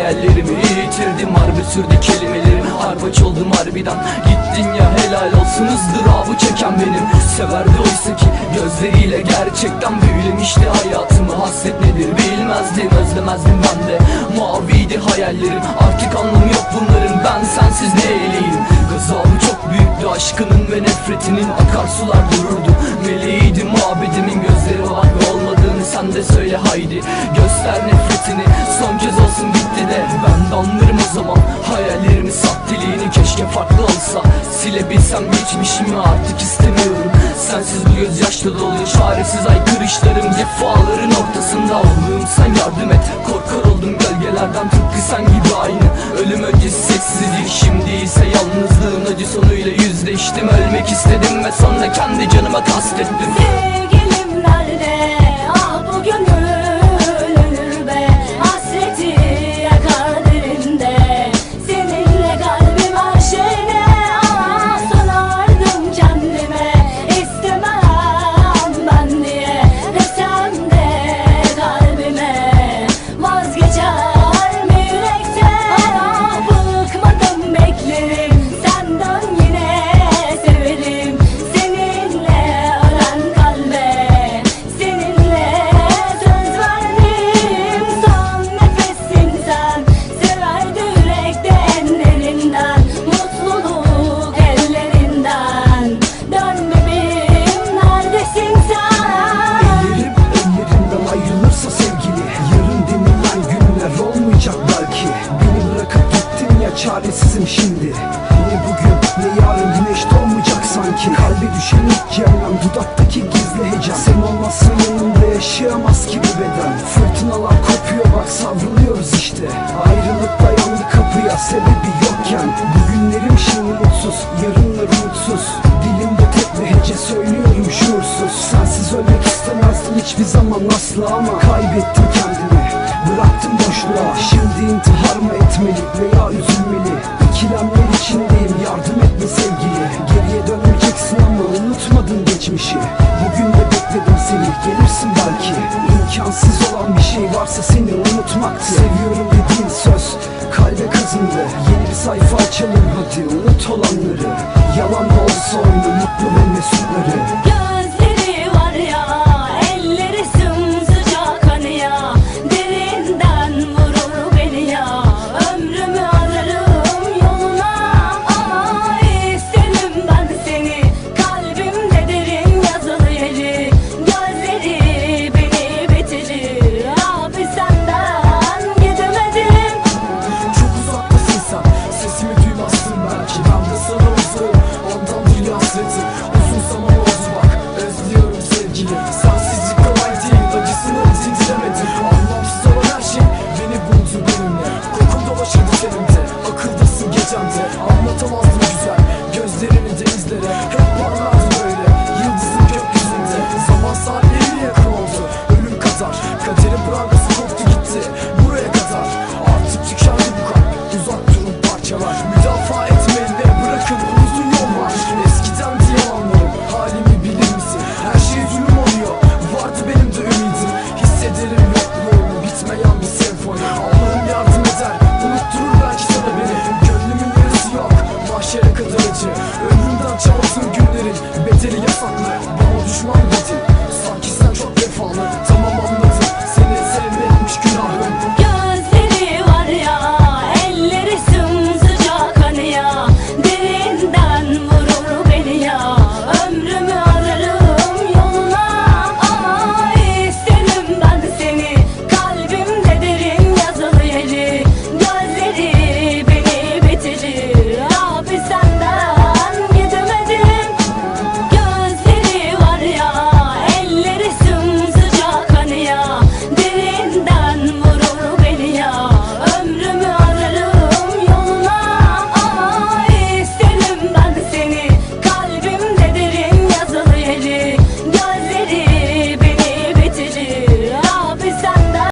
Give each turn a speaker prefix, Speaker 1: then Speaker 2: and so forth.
Speaker 1: hayallerimi yitirdim. Harbi sürdü kelimelerim harbaç oldum harbiden. Gittin ya helal olsun ızdırabı çeken benim. Severdi oysa ki gözleriyle gerçekten büyülemişti hayatımı Hasret nedir bilmezdim özlemezdim ben de. Maviydi hayallerim artık anlamı yok bunların. Ben sensiz ne eyleyim Gazabı çok büyüktü aşkının ve nefretinin Akarsular nefretini son kez olsun bitti de Ben de anlarım o zaman. Hayallerimi sahteliğini Keşke farklı olsa. Silebilsem geçmişimi artık istemiyorum. Sensiz bu gözyaşlı dolu çaresiz aykırışlarım Cefaların ortasında olduğum sen yardım et. Korkar oldum gölgelerden tıpkı sen gibi aynı. Ölüm öncesi sessizlik şimdi ise yalnızlığın acı sonuyla yüzleştim. Ölmek istedim ve sonra kendi canıma kastettim
Speaker 2: çaresizim şimdi. Ne bugün ne yarın güneş doğmayacak sanki. Kalbe düşen ilk cehennem dudaktaki gizli hecem Sen olmazsan yanımda yaşayamaz ki bu beden. Fırtınalar kopuyor bak savruluyoruz işte. Ayrılık dayandı kapıya sebebi yokken. Bugünlerim şimdi mutsuz yarınlar umutsuz Dilimde tek bir hece söylüyorum şuursuz. Sensiz ölmek istemezdim hiçbir zaman asla ama Kaybettim kendimi. Bıraktım boşluğa Şimdi intihar mı etmeli sayfa açalım hadi unut olanları. Yalan da olsa oyunu mutlu ve mesutları